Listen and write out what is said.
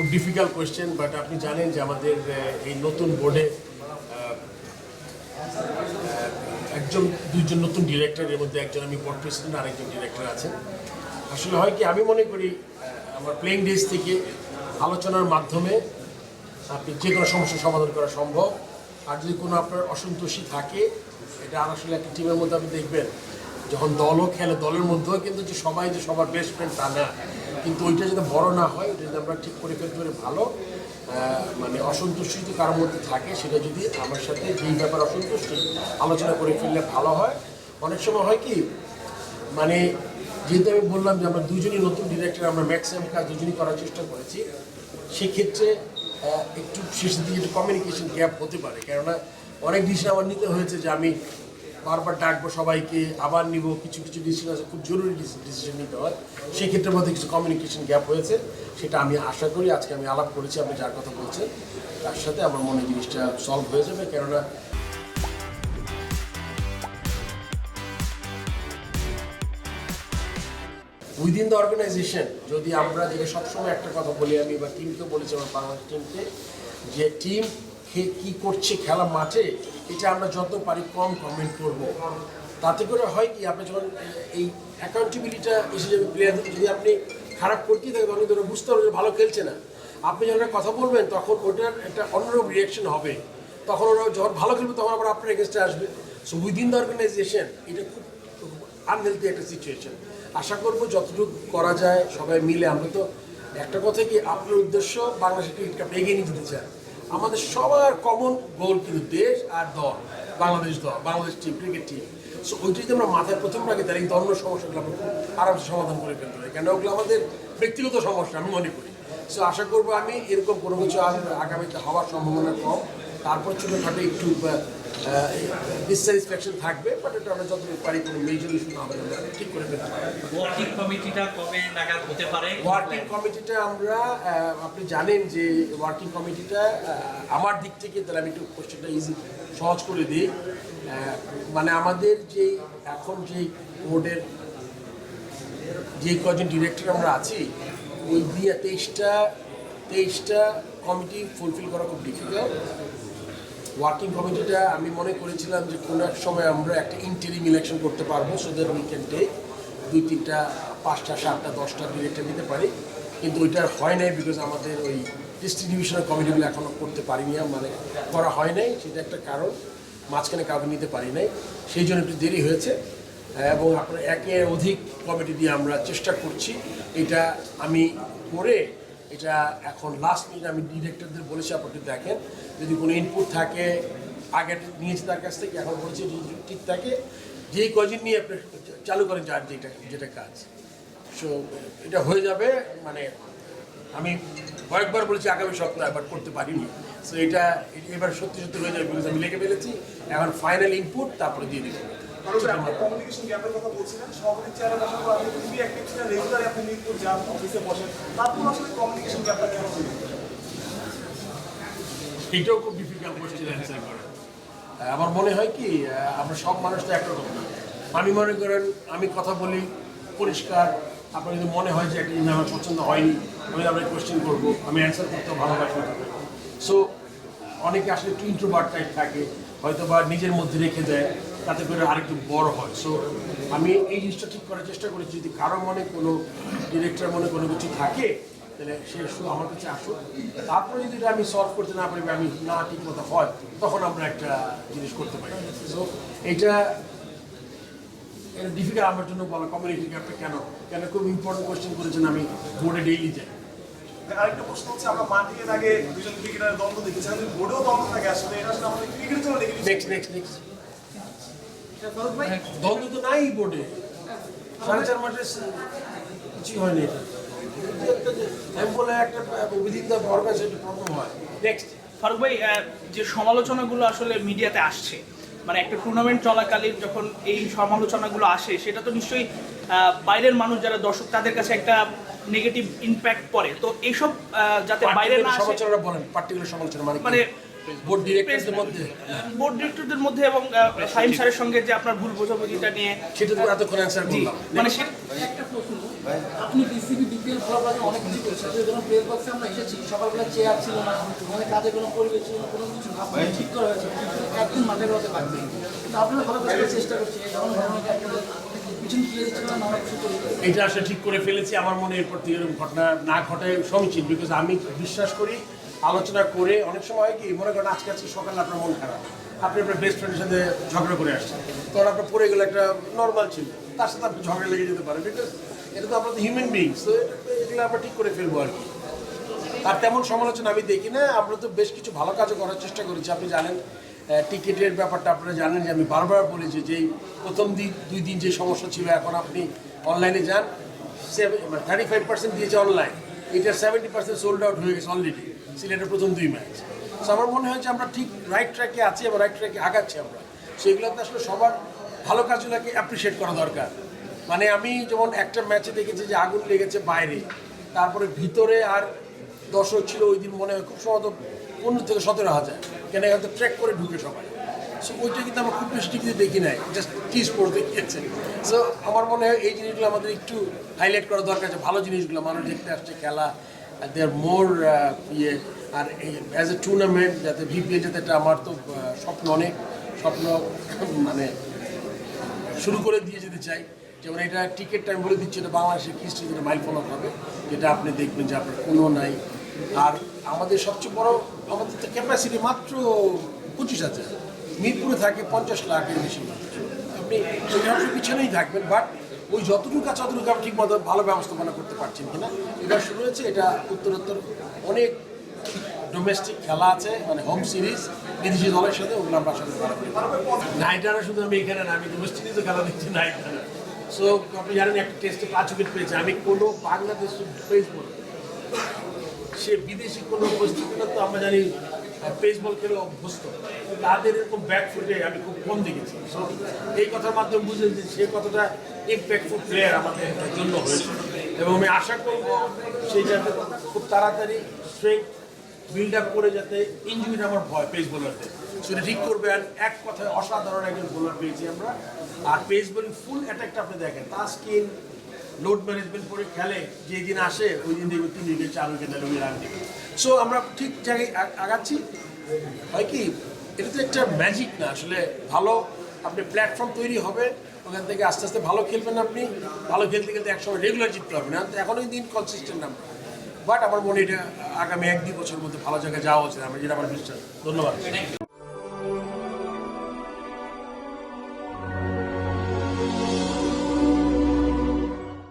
খুব difficult question but আপনি জানেন যে আমাদের এই নতুন বোর্ডে একজন, দুইজন নতুন ডিরেক্টর এর মধ্যে একজন আমি বোর্ড প্রেসিডেন্ট আর একজন ডিরেক্টর আছেন। আসলে হয় কি, আমি মনে করি আমার প্লেইং ডেজ থেকে আলোচনার মাধ্যমে আপনি যে কোনো সমস্যার সমাধান করা সম্ভব। আর যদি কোনো আপনার অসন্তোষী থাকে, এটা আসলে একটা টিমের মধ্যে আপনি দেখবেন। যখন দলও খেলে, দলের মধ্যেও কিন্তু যে সবাই যে সবার বেস্ট ফ্রেন্ড তা না। কিন্তু ওইটা যাতে বড় না হয়, ওইটা যদি আমরা ঠিক করে ফেলতে পারি ভালো মানে অসন্তুষ্টি যদি কারোর মধ্যে থাকে, সেটা যদি আমার সাথে যেই ব্যাপার অসন্তুষ্টি আলোচনা করে ফেললে ভালো হয়। অনেক সময় হয় কি মানে যেহেতু আমি বললাম যে আমরা দুজনই নতুন ডিরেক্টর আমরা ম্যাক্সিমাম কাজ দুজনই করার চেষ্টা করেছি, সেক্ষেত্রে একটু শেষের দিকে একটু কমিউনিকেশন গ্যাপ হতে পারে। কেননা অনেক ডিসিশন আমার নিতে হয়েছে যে আমি বারবার ডাকবো, সবাইকে আবার নিব, কিছু কিছু ডিসিশন আছে, খুব জরুরি ডিসিশন নিতে হয়। সেক্ষেত্রে মধ্যে কিছু কমিউনিকেশন গ্যাপ হয়েছে, সেটা আমি আশা করি, আজকে আমি আলাপ করেছি, আপনি যার কথা বলছেন, তার সাথে আমার মনে জিনিসটা সলভ হয়ে যাবে, কেননা উইদিন দ্য অর্গানাইজেশন যদি আমরা যেটা সবসময় একটা কথা বলি আমি, বা টিমকে বলেছি আমার বাংলাদেশ টিমকে যে টিম কি করছে খেলা মাঠে, এটা আমরা যত পারি কম কমেন্ট করব। তাতে করে হয় কি, আপনি যখন এই অ্যাকাউন্টেবিলিটা এসে যাবে প্লেয়ারদের যদি আপনি খারাপ করতেই থাকেন তখন ধরে বুঝতে পারবেন ভালো খেলছে না। আপনি যখন কথা বলবেন, তখন ওটার একটা অন্যরকম রিয়াকশন হবে। তখন ওরা যখন ভালো খেলবে, তখন আবার আপনার এগেনস্টে আসবে। সো উইদিন দ্য অর্গানাইজেশন এটা খুব আনহেলদি একটা সিচুয়েশন আশা করব যতটুকু করা যায়, সবাই মিলে। আমরা তো একটা কথা কি, আপনার উদ্দেশ্য বাংলাদেশের ক্রিকেট কাপ এগিয়ে নিয়ে যেতে চান। আমাদের সবার কমন গোল কিন্তু দেশ আর দল, বাংলাদেশ দল, Bangladesh team cricket team so ওইটা যদি আমরা মাথায় প্রথম রাখি, তাহলে এই ধরনের সমস্যাগুলো আমরা আরামসে সমাধান করে ফেলতে পারি। কেন ওগুলো আমাদের ব্যক্তিগত সমস্যা, আমি মনে করি। সো আশা করব আমি এরকম কোনো কিছু আগামীতে হওয়ার সম্ভাবনা কম। তারপর ছোটোখাটো একটু ডিসস্যাটিসফ্যাকশন থাকবে বাট এটা আমরা যতটুকু পারি কোনো মেজর ইস্যু না হলে আমরা ঠিক করে ফেলতে পারি ওয়ার্কিং কমিটিটা কবে নাগাদ হতে পারে? ওয়ার্কিং কমিটিটা আমরা আপনি জানেন যে ওয়ার্কিং কমিটিটা আমার দিক থেকে তাহলে আমি একটু কোশ্চেনটা ইজি সহজ করে দিই। মানে আমাদের যে এখন যে বোর্ডের যে কজন ডিরেক্টর আমরা আছি ওই দিয়ে তেইশটা তেইশটা কমিটি ফুলফিল করা খুব ডিফিকাল্ট ওয়ার্কিং কমিটিটা আমি মনে করেছিলাম যে কোনো এক সময় আমরা একটা ইন্টারিম ইলেকশন করতে পারব so that we can take দুই, তিনটা, পাঁচটা, সাতটা, দশটা ডিরেক্টর দিতে পারি। কিন্তু ওইটা হয় নাই বিকজ আমাদের ওই ডিস্ট্রিবিউশনের কমিটিগুলো এখনও করতে পারিনি মানে করা হয় নাই, সেটা একটা কারণ। মাঝখানে কাউকে নিতে পারি নাই, সেই জন্য একটু দেরি হয়েছে। এবং আপনার একে অধিক কমিটি দিয়ে আমরা চেষ্টা করছি। এটা আমি করে এটা এখন লাস্ট মিনিট আমি ডিরেক্টরদের বলেছি আপনাকে দেখেন, যদি কোনো ইনপুট থাকে, আগে নিয়েছি তার কাছ থেকে, এখন বলছি ঠিক থাকে, যেই কজন নিয়ে আপনি চালু করেন যার যেটা যেটা কাজ। সো এটা হয়ে যাবে মানে আমি কয়েকবার বলেছি আগামী সপ্তাহে বাট করতে পারিনি। সো এটা এবার সত্যি সত্যি হয়ে যাবে বিকজ আমি লিখে ফেলেছি, এখন ফাইনাল ইনপুট তারপরে দিয়ে দেবো আমার মনে হয় কি আমরা সব মানুষ তো একরকম। আমি মনে করেন, আমি কথা বলি পরিষ্কার। আপনার যদি মনে হয় যে একটা জিনিস আমার পছন্দ হয়নি, আমি আপনাকে কোয়েশ্চেন করব, আমি অ্যান্সার করতেও ভালোবাসি সো অনেকে আসলে একটু ইন্ট্রোভার্ট টাইপ থাকে হয়তো বা নিজের মধ্যে রেখে দেয়। তাতে করে আরেকটু বড় হয়। সো আমি এই জিনিসটা ঠিক করার চেষ্টা করেছি। যদি কারও মনে কোনো ডিরেক্টর মনে কোনো কিছু থাকে তাহলে সে শুধু আমার কাছে আসুক। তারপরে যদি আমি সলভ করতে না পারি আমি না ঠিক মতো হয় তখন আমরা একটা জিনিস করতে পারি। সো এটা এটা ডিফিকাল্ট আমার জন্য বলা কমিউনিটি গ্যাপটা কেন? কেন খুব ইম্পর্টেন্ট কোয়েশ্চেন করেছেন আমি বোর্ডে ডেইলি যাই। আরেকটা প্রশ্ন হচ্ছে আমরা মাঠে আগে দুজন ক্রিকেটারের দ্বন্দ্ব দেখেছি। যদি বোর্ডেও দ্বন্দ্ব থাকে আসলে এটা আসলে আমাদের ক্রিকেটের জন্য নেগেটিভ নেক্সট নেক্সট নেক্সট দ্বন্দ্ব তো নাই বোর্ডে। সাড়ে চার মাসে কিছুই হয়নি এটা। আমি বলে একটা উইদিন দ্য অর্গানাইজ একটা প্রবলেম হয়। নেক্সট ফারুক ভাই যে সমালোচনাগুলো আসলে মিডিয়াতে আসছে মানে একটা টুর্নামেন্ট চলাকালীন যখন এই সমালোচনাগুলো আসে সেটা তো নিশ্চয়ই বাইরের মানুষ যারা দর্শক তাদের কাছে একটা নেগেটিভ ইম্প্যাক্ট পড়ে। তো এইসব যাতে বাইরের সমালোচনা বলেন পার্টিকুলার সমালোচনা মানে মানে বোর্ড ডিরেক্টরদের মধ্যে। বোর্ড ডিরেক্টরদের মধ্যে এবং স্যারের সঙ্গে যে আপনার ভুল বোঝাবুঝিটা নিয়ে সেটা তো এতক্ষণ অ্যান্সার করলাম মানে সে আপনি বিসিবি বিপিএল ফলাফল অনেক কিছু করেছেন যখন বক্সে আমরা এসেছি সকালবেলা চেয়ার ছিল না মানে কাজে কোনো পরিবেশ ছিল কোনো কিছু না ঠিক করা হয়েছে একদিন পারবে কিন্তু আপনারা ফলাফল করার চেষ্টা করছি এই ধরনের ঘটনাকে আপনাদের এটা আসলে ঠিক করে ফেলেছি আমার মনে এরপর থেকে ঘটনা না ঘটায় সমীচীন বিকজ আমি বিশ্বাস করি আলোচনা করে অনেক সময় কি, মনে করেন আজকে আজকে সকালে আপনার মন খারাপ। আপনি আপনার বেস্ট ফ্রেন্ডের সাথে ঝগড়া করে আসছেন। তখন আপনার পড়ে গেলে একটা নর্মাল ছিল। তার সাথে আপনি ঝগড়া লেগে যেতে পারেন বিকজ এটা তো আমরা আপনার হিউম্যান বিংস তো এগুলো আমরা ঠিক করে ফেলব আর কি। আর তেমন সমালোচনা আমি দেখি না, আমরা তো বেশ কিছু ভালো কাজও করার চেষ্টা করেছি। আপনি জানেন টিকিটের ব্যাপারটা আপনারা জানেন যে আমি বারবার বলেছি যে প্রথম দিন, দুই দিন যে সমস্যা ছিল, এখন আপনি অনলাইনে যান। থার্টি ফাইভ পার্সেন্ট দিয়েছে অনলাইন এটার সেভেন্টি পার্সেন্ট সোল্ড আউট হয়ে গেছে অলরেডি সিলেটের প্রথম দুই ম্যাচ সো আমার মনে হয় যে আমরা ঠিক রাইট ট্র্যাকে আছি এবং রাইট ট্র্যাকে আগাচ্ছি আমরা। সেগুলোতে আসলে সবার ভালো কাজগুলোকে অ্যাপ্রিসিয়েট করা দরকার। মানে আমি যেমন একটা ম্যাচে দেখেছি যে আগুন লেগেছে বাইরে, তারপরে ভিতরে আর দর্শক ছিল ওই দিন মনে হয় খুব সম্ভবত পনেরো থেকে সতেরো হাজার। কেন এখান থেকে ট্র্যাক করে ঢুকে সবাই। সো ওইটা কিন্তু আমরা খুব বেশি টিভিতে দেখি নাই। জাস্ট টিজ পড়তে গিয়েছে সো আমার মনে হয় এই জিনিসগুলো আমাদের একটু হাইলাইট করা দরকার যে ভালো জিনিসগুলো, মানুষ দেখতে আসছে, খেলা দে আর মোর ইয়ে আর অ্যাজ এ টুর্নামেন্ট যাতে ভিপিএ যাতে এটা আমার তো স্বপ্ন অনেক, স্বপ্ন মানে শুরু করে দিয়ে যেতে চাই। যেমন এটা টিকিট টাইম বলে দিচ্ছি, এটা বাংলাদেশের হিস্ট্রি যেটা মাইল ফলো হবে যেটা আপনি দেখবেন যে আপনার কোনো নাই। আর আমাদের সবচেয়ে বড়, আমাদের তো ক্যাপাসিটি মাত্র পঁচিশ হাজার। মিরপুরে থাকে পঞ্চাশ লাখের বেশি আপনি সেখানে পিছনেই থাকবেন বাট ওই যতটুকু কাছে আপনি ঠিক মতো ভালো ব্যবস্থাপনা করতে পারছেন কিনা এটা শুরু হয়েছে এটা উত্তরোত্তর অনেক ডোমেস্টিক খেলা আছে মানে হোম সিরিজ বিদেশি দলের সাথে, ওগুলো আমরা আসলে ভালো করি নাইট রানার শুধু আমি এখানে না, আমি ওয়েস্ট ইন্ডিজও খেলা দেখছি নাইট রানার সো আপনি জানেন একটা টেস্টে পাঁচ উইকেট পেয়েছে। আমি কোনো বাংলাদেশ বল সে বিদেশি কোনো পরিস্থিতিটা তো আমরা জানি পেস বল খেলে অভ্যস্ত। তাদের এরকম ব্যাক ফুটে আমি খুব কম দেখেছি। এই কথার মাধ্যমে বুঝে যে সে কথাটা ইম্প্যাক্টফুল প্লেয়ার আমাদের জন্য হয়েছে। এবং আমি আশা করব সেই যাতে খুব তাড়াতাড়ি স্ট্রেংথ বিল্ড আপ করে যাতে ইঞ্জুরিটা আমার ভয় পেস বোলারদের সেটা ঠিক করবে। আর এক কথায় অসাধারণ একজন বোলার পেয়েছি আমরা। আর পেস বোলিং ফুল অ্যাটাকটা আপনি দেখেন। তার স্কিন লোড ম্যানেজমেন্ট করে খেলে যে দিন আসে ওই দিন দেখবে তিন উইকেট চার উইকেট রান সো আমরা ঠিক জায়গায় আগাচ্ছি। হয় কি, এটা তো একটা ম্যাজিক না। আসলে ভালো আপনি প্ল্যাটফর্ম তৈরি হবে, ওখান থেকে আস্তে আস্তে ভালো খেলবেন আপনি। ভালো খেলতে খেলতে একসময় রেগুলার জিততে হবে না এখনই দিন কনসিস্টেন্ট আমরা বাট আমার মনে এটা আগামী এক দুই বছরের মধ্যে ভালো জায়গায় যাওয়া উচিত। আমার যেটা আমার বিশ্বাস। ধন্যবাদ।